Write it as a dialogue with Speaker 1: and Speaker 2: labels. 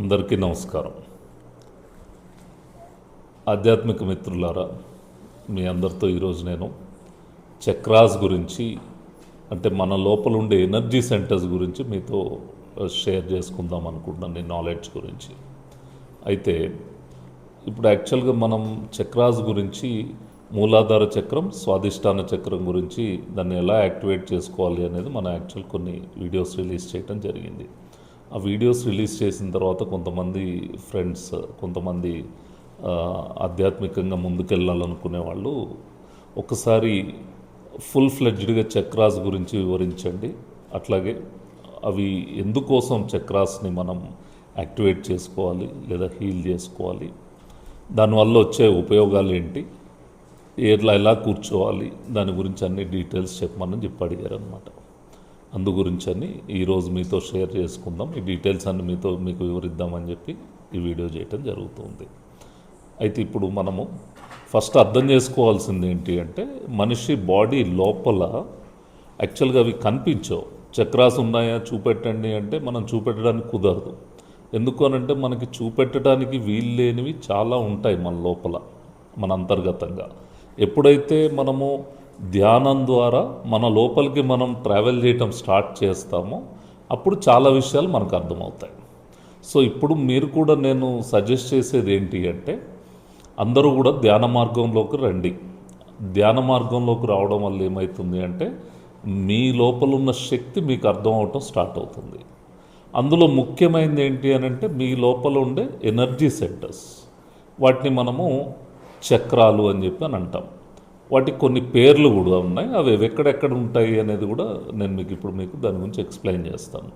Speaker 1: అందరికీ నమస్కారం. ఆధ్యాత్మిక మిత్రులారా మీ అందరితో ఈరోజు నేను చక్రాస్ గురించి అంటే మన లోపల ఉండే ఎనర్జీ సెంటర్స్ గురించి మీతో షేర్ చేసుకుందాం అనుకుంటున్నాను ఈ నాలెడ్జ్ గురించి. అయితే ఇప్పుడు యాక్చువల్గా మనం చక్రాస్ గురించి మూలాధార చక్రం స్వాదిష్టాన చక్రం గురించి దాన్ని ఎలా యాక్టివేట్ చేసుకోవాలి అనేది మనం యాక్చువల్ కొన్ని వీడియోస్ రిలీజ్ చేయడం జరిగింది. ఆ వీడియోస్ రిలీజ్ చేసిన తర్వాత కొంతమంది ఫ్రెండ్స్ కొంతమంది ఆధ్యాత్మికంగా ముందుకెళ్ళాలనుకునే వాళ్ళు ఒకసారి ఫుల్ ఫ్లెడ్జ్డ్గా చక్రాస్ గురించి వివరించండి. అట్లాగే అవి ఎందుకోసం చక్రాస్ని మనం యాక్టివేట్ చేసుకోవాలి లేదా హీల్ చేసుకోవాలి దానివల్ల వచ్చే ఉపయోగాలు ఏంటి ఎట్లా ఎలా కూర్చోవాలి దాని గురించి అన్ని డీటెయిల్స్ చెప్పమని చెప్పి అడిగారు అనమాట అందు గురించి అని ఈరోజు మీతో షేర్ చేసుకుందాం. ఈ డీటెయిల్స్ అన్ని మీతో మీకు వివరిద్దామని చెప్పి ఈ వీడియో చేయటం జరుగుతుంది. అయితే ఇప్పుడు మనము ఫస్ట్ అర్థం చేసుకోవాల్సింది ఏంటి అంటే మనిషి బాడీ లోపల యాక్చువల్గా అవి కనిపించవు. చక్రాస్ ఉన్నాయా చూపెట్టండి అంటే మనం చూపెట్టడానికి కుదరదు. ఎందుకు అనంటే మనకి చూపెట్టడానికి వీలు లేనివి చాలా ఉంటాయి మన లోపల మన అంతర్గతంగా. ఎప్పుడైతే మనము ధ్యానం ద్వారా మన లోపలికి మనం ట్రావెల్ చేయటం స్టార్ట్ చేస్తామో అప్పుడు చాలా విషయాలు మనకు అర్థమవుతాయి. సో ఇప్పుడు మీరు కూడా నేను సజెస్ట్ చేసేది ఏంటి అంటే అందరూ కూడా ధ్యాన మార్గంలోకి రండి. ధ్యాన మార్గంలోకి రావడం వల్ల ఏమవుతుంది అంటే మీ లోపల ఉన్న శక్తి మీకు అర్థం అవటం స్టార్ట్ అవుతుంది. అందులో ముఖ్యమైనది ఏంటి అని అంటే మీ లోపల ఉండే ఎనర్జీ సెంటర్స్ వాటిని మనము చక్రాలు అని చెప్పి అని అంటాం. వాటికి కొన్ని పేర్లు కూడా ఉన్నాయి. అవి ఎక్కడెక్కడ ఉంటాయి అనేది కూడా నేను మీకు ఇప్పుడు మీకు దాని గురించి ఎక్స్ప్లెయిన్ చేస్తాను.